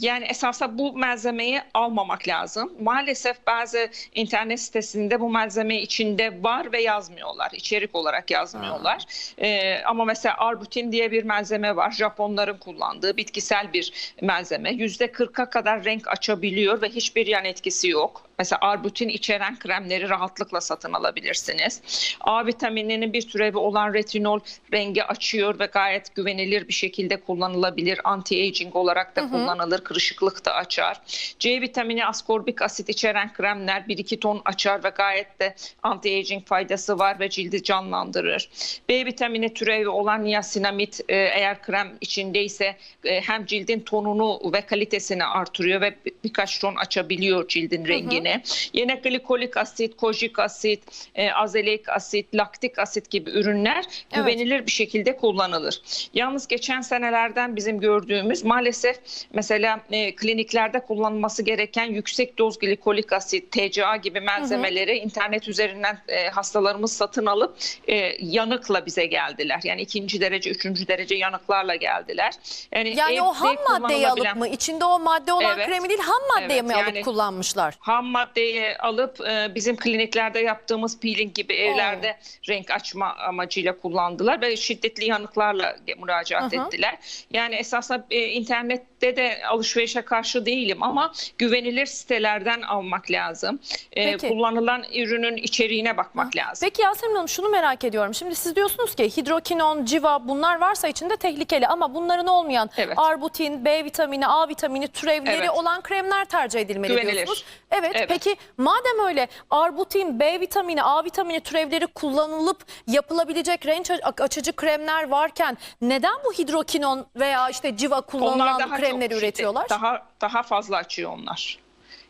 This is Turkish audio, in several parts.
Yani esasında bu malzemeyi almamak lazım. Maalesef bazı internet sitesinde bu malzeme içinde var ve yazmıyorlar. İçerik olarak yazmıyorlar. Ee, ama mesela arbutin diye bir malzeme var. Japonların kullandığı bitkisel bir malzeme. %40'a kadar renk açabiliyor ve hiçbir yan etkisi yok. Mesela arbutin içeren kremleri rahatlıkla satın alabilirsiniz. A vitamininin bir türevi olan retinol rengi açıyor ve gayet güvenilir bir şekilde kullanılabilir. Anti-aging olarak da kullanılır. Kırışıklık da açar. C vitamini askorbik asit içeren kremler 1-2 ton açar ve gayet de anti-aging faydası var ve cildi canlandırır. B vitamini türevi olan niasinamid e, eğer krem içindeyse e, hem cildin tonunu ve kalitesini artırıyor ve bir- birkaç ton açabiliyor cildin rengini. Yine glikolik asit, kojik asit, e, azelik asit, laktik asit gibi ürünler güvenilir bir şekilde kullanılır. Yalnız geçen senelerden bizim gördüğümüz maalesef mesela e, kliniklerde kullanılması gereken yüksek doz glikolik asit, TCA gibi malzemeleri internet üzerinden e, hastalarımız satın alıp e, yanıkla bize geldiler. Yani ikinci derece, üçüncü derece yanıklarla geldiler. Yani evde o ham maddeyi alıp mı? İçinde o madde olan Evet. kremi değil ham maddeyi Evet, mi alıp yani- kullanmışlar? ham maddeyi alıp e, bizim kliniklerde yaptığımız peeling gibi evlerde renk açma amacıyla kullandılar ve şiddetli yanıklarla müracaat hı. ettiler. Yani esasında e, internette de alışverişe karşı değilim ama güvenilir sitelerden almak lazım. E, kullanılan ürünün içeriğine bakmak lazım. Peki Yasemin Hanım şunu merak ediyorum. Şimdi siz diyorsunuz ki hidrokinon, civa bunlar varsa içinde tehlikeli ama bunların olmayan Evet. arbutin, B vitamini, A vitamini türevleri Evet. olan kremler tercih edilmeli Güvenilir. diyorsunuz. Evet, Evet. Peki madem öyle arbutin, B vitamini, A vitamini türevleri kullanılıp yapılabilecek renk açıcı kremler varken neden bu hidrokinon veya işte civa kullanılan daha kremleri çok üretiyorlar? şiddet- Daha daha fazla açıyor onlar.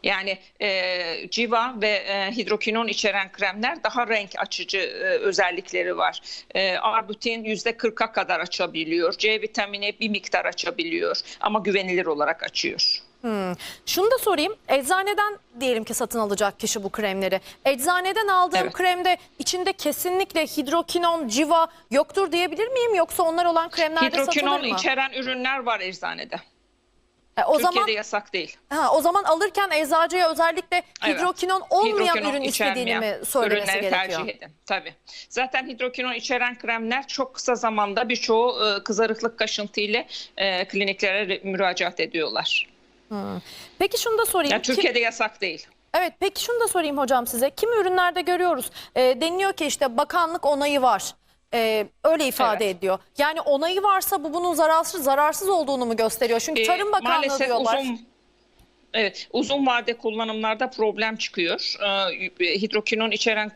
Yani e, civa ve e, hidrokinon içeren kremler daha renk açıcı e, özellikleri var. E, arbutin yüzde 40'a kadar açabiliyor. C vitamini bir miktar açabiliyor ama güvenilir olarak açıyor. Şunu da sorayım. Eczaneden diyelim ki satın alacak kişi bu kremleri. Eczaneden aldığım Evet. kremde içinde kesinlikle hidrokinon, civa yoktur diyebilir miyim? Yoksa onlar olan kremlerde Hidrokinon satılır mı? içeren ürünler var eczanede. E, o Türkiye'de zaman yasak değil. ha, o zaman alırken eczacıya özellikle Evet. hidrokinon olmayan Hidrokinon ürün istediğini mi söylemesi ürünleri gerekiyor? tercih edin. Tabii. Zaten hidrokinon içeren kremler çok kısa zamanda birçoğu e, kızarıklık kaşıntı ile e, kliniklere re- müracaat ediyorlar. Peki şunu da sorayım. Yani Kim- Türkiye'de yasak değil. Evet peki şunu da sorayım hocam size. Kimi ürünlerde görüyoruz e, deniliyor ki işte bakanlık onayı var. E, öyle ifade Evet. ediyor. Yani onayı varsa bu bunun zararsız zararsız olduğunu mu gösteriyor? Çünkü E, Tarım Bakanlığı maalesef diyorlar. uzun Evet, uzun vade kullanımlarda problem çıkıyor. Ee, hidrokinon içeren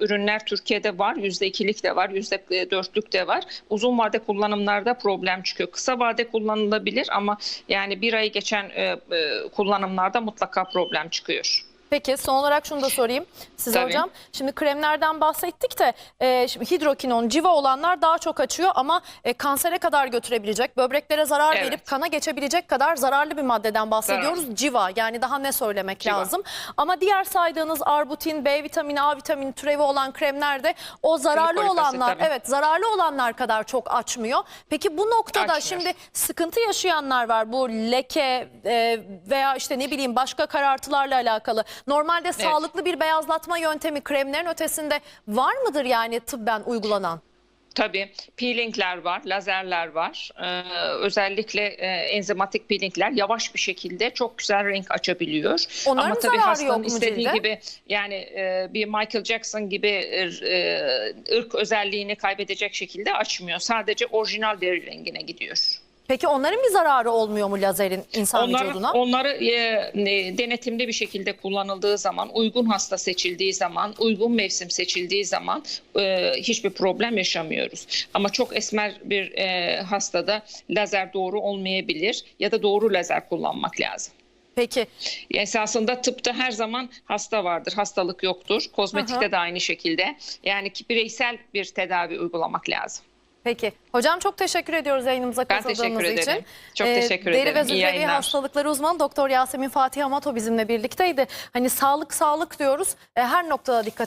ürünler Türkiye'de var, yüzde ikilik de var, yüzde dörtlük de var. Uzun vade kullanımlarda problem çıkıyor. Kısa vade kullanılabilir ama yani bir ay geçen e, e, kullanımlarda mutlaka problem çıkıyor. Peki son olarak şunu da sorayım size Tabii. hocam. Şimdi kremlerden bahsettik de e, şimdi hidrokinon, civa olanlar daha çok açıyor ama e, kansere kadar götürebilecek, böbreklere zarar Evet. verip kana geçebilecek kadar zararlı bir maddeden bahsediyoruz. Civa yani daha ne söylemek Civa. lazım. Ama diğer saydığınız arbutin, B vitamini, A vitamini türevi olan kremlerde o zararlı Glikolik asit, olanlar tabii. evet zararlı olanlar kadar çok açmıyor. Peki bu noktada Açmıyor. şimdi sıkıntı yaşayanlar var. Bu leke e, veya işte ne bileyim başka karartılarla alakalı. Normalde sağlıklı bir beyazlatma yöntemi kremlerin ötesinde var mıdır yani tıbben uygulanan? Tabii peelingler var, lazerler var. Ee, özellikle e, enzimatik peelingler yavaş bir şekilde çok güzel renk açabiliyor. Onların Ama tabii hastanın istediği cilde? gibi yani e, bir Michael Jackson gibi e, ırk özelliğini kaybedecek şekilde açmıyor. Sadece orijinal deri rengine gidiyor. Peki onların bir zararı olmuyor mu lazerin insan Onları, vücuduna? onları e, denetimli bir şekilde kullanıldığı zaman, uygun hasta seçildiği zaman, uygun mevsim seçildiği zaman e, hiçbir problem yaşamıyoruz. Ama çok esmer bir e, hastada lazer doğru olmayabilir ya da doğru lazer kullanmak lazım. Peki Esasında tıpta her zaman hasta vardır, hastalık yoktur. Kozmetikte hı. de aynı şekilde. Yani bireysel bir tedavi uygulamak lazım. Peki. Hocam çok teşekkür ediyoruz yayınımıza Ben katıldığınız teşekkür için. ederim. Çok Ee, teşekkür Deri ederim. ve İyi zührevi hastalıkları uzmanı Doktor Yasemin Fatih Amato bizimle birlikteydi. Hani sağlık sağlık diyoruz. Ee, Her noktada dikkat